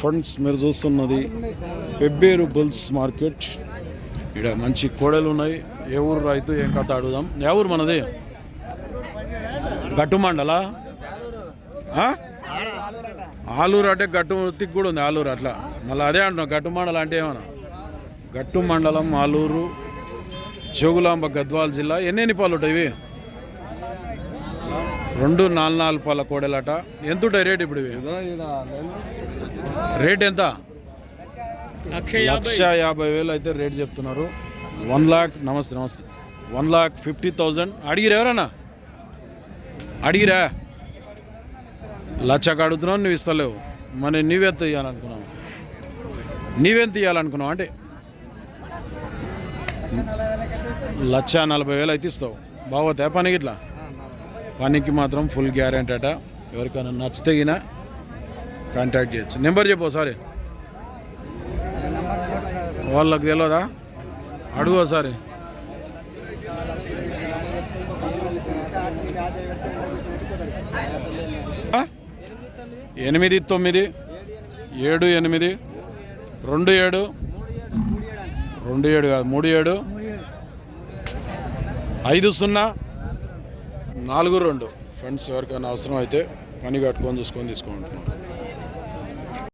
Friends మీరు చూస్తున్నది Pebbair bulls market. ఇక్కడ మంచి కోడలు ఉన్నాయి. ఏ ఊరు రైతు ఏం కథ అడుగుదాం. ఏ ఊరు మనది? గట్టు మండలా? ఆలూరు అంటే గట్టు తిక్కు కూడా ఉంది ఆలూరు అట్లా. మళ్ళీ అదే అంటున్నాం గట్టు మండలం అంటే ఏమన్నా? గట్టు మండలం ఆలూరు జోగులాంబ గద్వాల జిల్లా. ఎన్ని ఎన్ని పాలు ఉంటాయి ఇవి? రెండు నాలుగు నాలుగు పాల కోడలట. ఎంత ఉంటాయి రేట్ ఇప్పుడు రేట్ ఎంత? లక్ష యాభై. వేలు అయితే రేట్ చెప్తున్నారు. వన్ లాక్ నమస్తే నమస్తే. One lakh fifty thousand. అడిగిరా ఎవరన్నా? అడిగిరా? లక్షకు అడుగుతున్నావు నువ్వు ఇస్తలేవు. మరి నీవెంత ఇవ్వాలనుకున్నావు నీవెంత ఇవ్వాలనుకున్నావు అంటే? లక్ష నలభై వేలు అయితే ఇస్తావు. బాగోతాయి పనికి ఇట్లా? పనికి మాత్రం ఫుల్ గ్యారెంటీ అట. ఎవరికైనా నచ్చితే గిన కాంటాక్ట్ చేయొచ్చు. నెంబర్ చెప్పు ఒకసారి. వాళ్ళకి తెలియదా అడుగు ఒకసారి. ఎనిమిది తొమ్మిది ఏడు ఎనిమిది రెండు ఏడు. రెండు ఏడు కాదు మూడు ఏడు. ఐదు సున్నా. నాలుగు రెండు. ఫ్రెండ్స్ ఎవరికైనా అవసరం అయితే పని కట్టుకొని చూసుకొని తీసుకుంటున్నాం